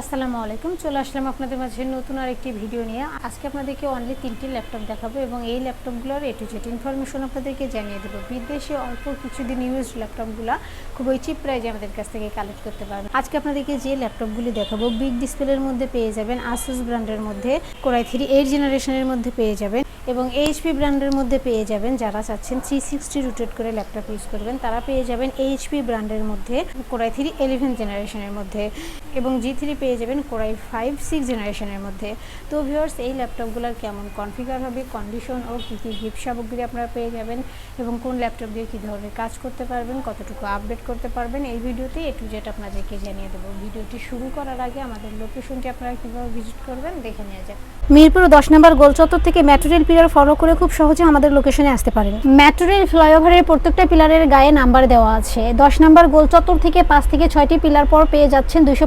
আসসালামু আলাইকুম, চলে আসলাম আপনাদের মাঝে নতুন আরেকটি ভিডিও নিয়ে। আজকে আপনাদেরকে অনলি তিনটি ল্যাপটপ দেখাবো এবং এই ল্যাপটপগুলোর এ টু জেড ইনফরমেশন আপনাদেরকে জানিয়ে দেবো। বিদেশে অল্প কিছুদিন ইউজ ল্যাপটপগুলো খুবই চিপ প্রাইজে আমাদের কাছ থেকে কালেক্ট করতে পারবেন। আজকে আপনাদেরকে যে ল্যাপটপগুলি দেখাবো বিগ ডিসপ্লের মধ্যে পেয়ে যাবেন আসুস ব্র্যান্ডের মধ্যে কোরাই থ্রি এইট জেনারেশনের মধ্যে পেয়ে যাবেন এবং এইচপি ব্র্যান্ডের মধ্যে পেয়ে যাবেন যারা চাচ্ছেন থ্রি সিক্সটি রুটেট করে ল্যাপটপ ইউজ করবেন, তারা পেয়ে যাবেন এইচপি ব্র্যান্ডের মধ্যে কোরাই থ্রি ইলেভেন জেনারেশনের মধ্যে। এবং জি থ্রি পেয়ে যাবেন কোরাই ফাইভ সিক্স জেনারেশনের মধ্যে। তো ভিউয়ার্স এই ল্যাপটপগুলোর কেমন কনফিগার হবে কন্ডিশন ও কী কী হিপ সামগ্রী আপনারা পেয়ে যাবেন এবং কোন ল্যাপটপ দিয়ে কী ধরনের কাজ করতে পারবেন কতটুকু আপডেট করতে পারবেন এই ভিডিওতে এ টু জেড আপনাদেরকে জানিয়ে দেবো। ভিডিওটি শুরু করার আগে আমাদের লোকেশনটি আপনারা কীভাবে ভিজিট করবেন দেখে নেওয়া যাক। মিরপুর দশ নম্বর গোলচত্বর থেকে মেট্রো রেল পিলার ফলো করে খুব সহজে আমাদের লোকেশনে আসতে পারেন। মেট্রো রেল ফ্লাইওভারের প্রত্যেকটা পিলারের গায়ে নাম্বার দেওয়া আছে। দশ নম্বর গোলচত্বর থেকে পাঁচ থেকে ছয়টি পিলার পর পেয়ে যাচ্ছেন দুইশো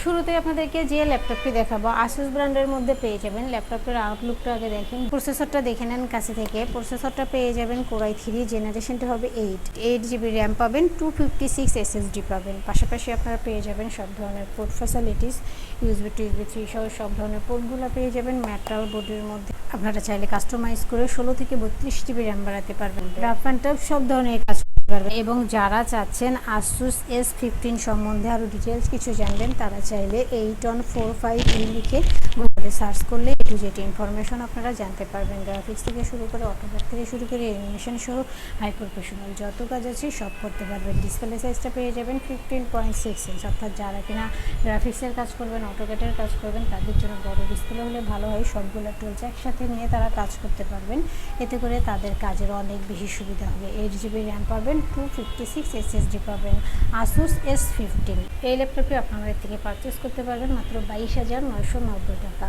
শুরুতে আপনাদেরকে যে ল্যাপটপটি দেখাবো আসুস ব্র্যান্ডের মধ্যে পেয়ে যাবেন। ল্যাপটপের আউটলুকটা আগে দেখেন। প্রসেসরটা দেখে নেন কাছে থেকে। প্রসেসরটা পেয়ে যাবেন কোরাই থ্রি জেনারেশনটা হবে এইট এইট জিবি র্যাম পাবেন টু ফিফটি সিক্স এসএসডি পাবেন। পাশাপাশি আপনারা পেয়ে যাবেন সব ধরনের port facilities USB two USB three সহ সব ধরনের পোর্টগুলো পেয়ে যাবেন ম্যাটাল বোর্ডের মধ্যে। আপনারা চাইলে কাস্টমাইজ করে ষোলো থেকে বত্রিশ জিবি র্যাম বাড়াতে পারবেন। রাফ অ্যান্ড টাফ সব ধরনের কাজ পারবেন এবং যারা চাচ্ছেন আসুস এস ফিফটিন সম্বন্ধে আরও ডিটেলস কিছু জানবেন, তারা চাইলে এইট অন ফোর ফাইভ লিখে সার্চ করলে এ টু জেড ইনফরমেশন আপনারা জানতে পারবেন। গ্রাফিক্স থেকে শুরু করে অটোক্যাড থেকে শুরু করে অ্যানিমেশন সহ হাই প্রফেশনাল যত কাজ আছে সব করতে পারবেন। ডিসপ্লে সাইজটা পেয়ে যাবেন ফিফটিন পয়েন্ট সিক্স ইঞ্চ অর্থাৎ যারা কিনা গ্রাফিক্সের কাজ করবেন অটোক্যাটের কাজ করবেন, তাদের জন্য বড় ডিসপ্লে হলে ভালো হয়। সবগুলো টুলস একসাথে নিয়ে তারা কাজ করতে পারবেন। এতে করে তাদের কাজের অনেক বেশি সুবিধা হবে। এইট জিবি র্যাম পাবেন টু ফিফটি সিক্স এসএসডি পাবেন আসুস এস ফিফটিন এই ল্যাপটপটি আপনারা থেকে পারচেস করতে পারবেন মাত্র বাইশ হাজার নয়শো নব্বই টাকা।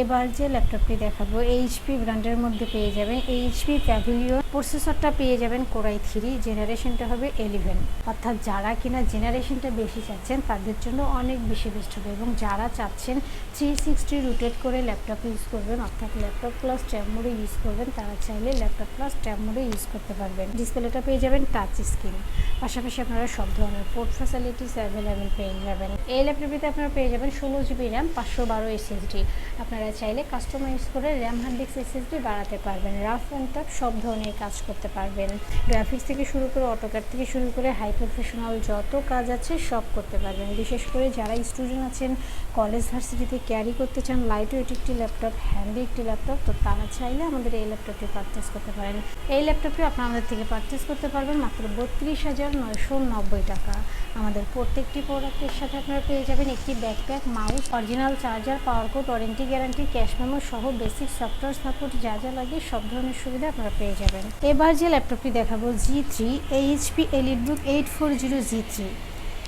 এবার যে ল্যাপটপটি দেখাবো এইচপি ব্র্যান্ডের মধ্যে পেয়ে যাবেন। এইচপি প্যাভিলিয়ন প্রসেসরটা পেয়ে যাবেন কোরাই থ্রি জেনারেশনটা হবে এলিভেন অর্থাৎ যারা কিনা জেনারেশনটা বেশি চাচ্ছেন, তাদের জন্য অনেক বেশি বেস্ট হবে এবং যারা চাচ্ছেন থ্রি সিক্সটি রুটেট করে ল্যাপটপ ইউজ করবেন, অর্থাৎ ল্যাপটপ প্লাস ট্যাব মোডে ইউজ করবেন, তারা চাইলে ল্যাপটপ প্লাস ট্যাব মোডে ইউজ করতে পারবেন। ডিসপ্লেটা পেয়ে যাবেন টাচ স্ক্রিন পাশাপাশি আপনারা সব ধরনের পোর্ট ফ্যাসিলিটিস অ্যাভেলেবেল পেয়ে যাবেন। এই ল্যাপটপটিতে আপনারা পেয়ে যাবেন ষোলো জিবি র্যাম পাঁচশো বারো এসএসডি আপনারা চাইলে কাস্টমাইজ করে র্যাম হার্ড এসএসডি বাড়াতে পারবেন। রাফ অ্যান্ড টাফ সব ধরনের কাজ করতে পারবেন। গ্রাফিক্স থেকে শুরু করে অটোকার থেকে শুরু করে হাই প্রফেশনাল যত কাজ আছে সব করতে পারবেন। বিশেষ করে যারা স্টুডেন্ট আছেন কলেজ ভার্সিটিতে ক্যারি করতে চান লাইট ওয়েট একটি ল্যাপটপ হ্যান্ডি একটি ল্যাপটপ তো তারা চাইলে আমাদের এই ল্যাপটপটি পারচেস করতে পারেন। এই ল্যাপটপটি আপনারা আমাদের থেকে পারচেস করতে পারবেন মাত্র বত্রিশ হাজার নয়শো নব্বই টাকা। আমাদের প্রত্যেকটি প্রোডাক্টের সাথে আপনারা পেয়ে যাবেন একটি backpack mouse original charger power cord warranty guarantee cash memo সহ বেসিক সফটওয়্যার সাপোর্ট যা যা লাগে সব ধরনের সুবিধা আপনারা পেয়ে যাবেন। এবার যে ল্যাপটপটি দেখাবো G three HP EliteBook eight four zero G three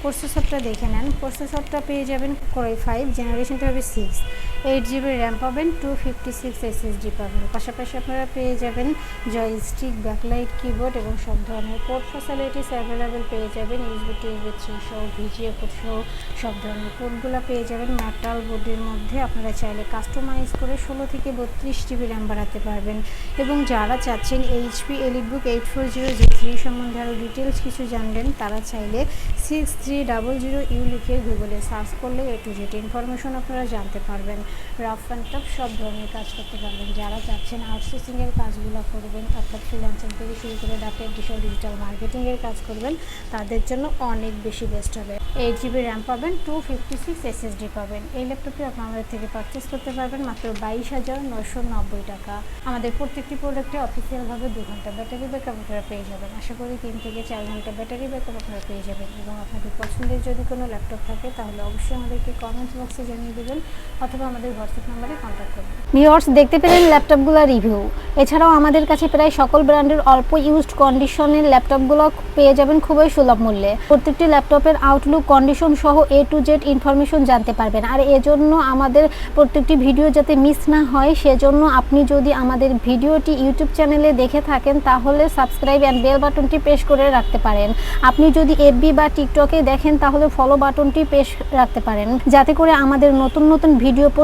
প্রসেসরটা দেখে নেন। প্রসেসরটা পেয়ে যাবেন ক্রয় ফাইভ জেনারেশনটা হবে সিক্স এইট জিবি র্যাম পাবেন টু ফিফটি সিক্স এসএসডি পাবেন। পাশাপাশি আপনারা পেয়ে যাবেন জয়স্টিক ব্যাকলাইট কিবোর্ড এবং সব ধরনের পোর্ট ফ্যাসিলিটিস অ্যাভেলেবেল পেয়ে যাবেন। ইউজবি টিউবি থ্রি সহ ভিজিএ পোর্ট সহ, সব ধরনের পোর্টগুলো পেয়ে যাবেন। মেটাল বোর্ডের মধ্যে আপনারা চাইলে কাস্টমাইজ করে ষোলো থেকে বত্রিশ জিবি র্যাম বাড়াতে পারবেন। এবং যারা চাচ্ছেন HP EliteBook eight four zero G three সম্বন্ধে আরও ডিটেলস কিছু জানবেন, তারা চাইলে six three double zero U লিখে গুগলে সার্চ করলে এ টু জেড ইনফরমেশন আপনারা জানতে পারবেন। রাফ অ্যান্ড টাফ সব ধরনের কাজ করতে পারবেন। যারা চাচ্ছেন আউটসোর্সিংয়ের কাজগুলো করবেন, অর্থাৎ ফ্রিল্যান্সিং থেকে শুরু করে ডাটা এডিশন ডিজিটাল মার্কেটিংয়ের কাজ করবেন, তাদের জন্য অনেক বেশি বেস্ট হবে। এইট জিবি র্যাম পাবেন টু ফিফটি সিক্স এসএসডি পাবেন। এই ল্যাপটপটি আপনারা আমাদের থেকে পারচেস করতে পারবেন মাত্র বাইশ হাজার নয়শো নব্বই টাকা। আমাদের প্রত্যেকটি প্রোডাক্টে অফিসিয়ালভাবে দু ঘণ্টা ব্যাটারি ব্যাকআপ আপনারা পেয়ে যাবেন। আশা করি তিন থেকে চার ঘণ্টা ব্যাটারি ব্যাকআপ আপনারা পেয়ে যাবেন এবং আপনাদের পছন্দের যদি কোনো ল্যাপটপ থাকে, তাহলে অবশ্যই আমাদেরকে কমেন্ট বক্সে জানিয়ে দেবেন, অথবা আমাদের আমাদের হোয়াটসঅ্যাপ নাম্বারে কন্ট্যাক্ট করবেন ভিউয়ার্স, দেখতে পেলেন ল্যাপটপগুলো রিভিউ এছাড়াও আমাদের কাছে প্রায় সকল ব্র্যান্ডের অল্প ইউজড কন্ডিশনের ল্যাপটপগুলো পেয়ে যাবেন খুবই সুলভ মূল্যে। প্রত্যেকটি ল্যাপটপের আউটলুক কন্ডিশন সহ এ টু জেড ইনফরমেশন জানতে পারবেন। আর এজন্য আমাদের প্রত্যেকটি ভিডিও যাতে মিস না হয়, সেজন্য আপনি যদি আমাদের ভিডিওটি ইউটিউব চ্যানেলে দেখে থাকেন, তাহলে সাবস্ক্রাইব অ্যান্ড বেল বাটনটি প্রেস করে রাখতে পারেন। আপনি যদি এফবি বা টিকটকে দেখেন, তাহলে ফলো বাটনটি প্রেস রাখতে পারেন। যাতে করে আমাদের নতুন নতুন ভিডিও পোস্ট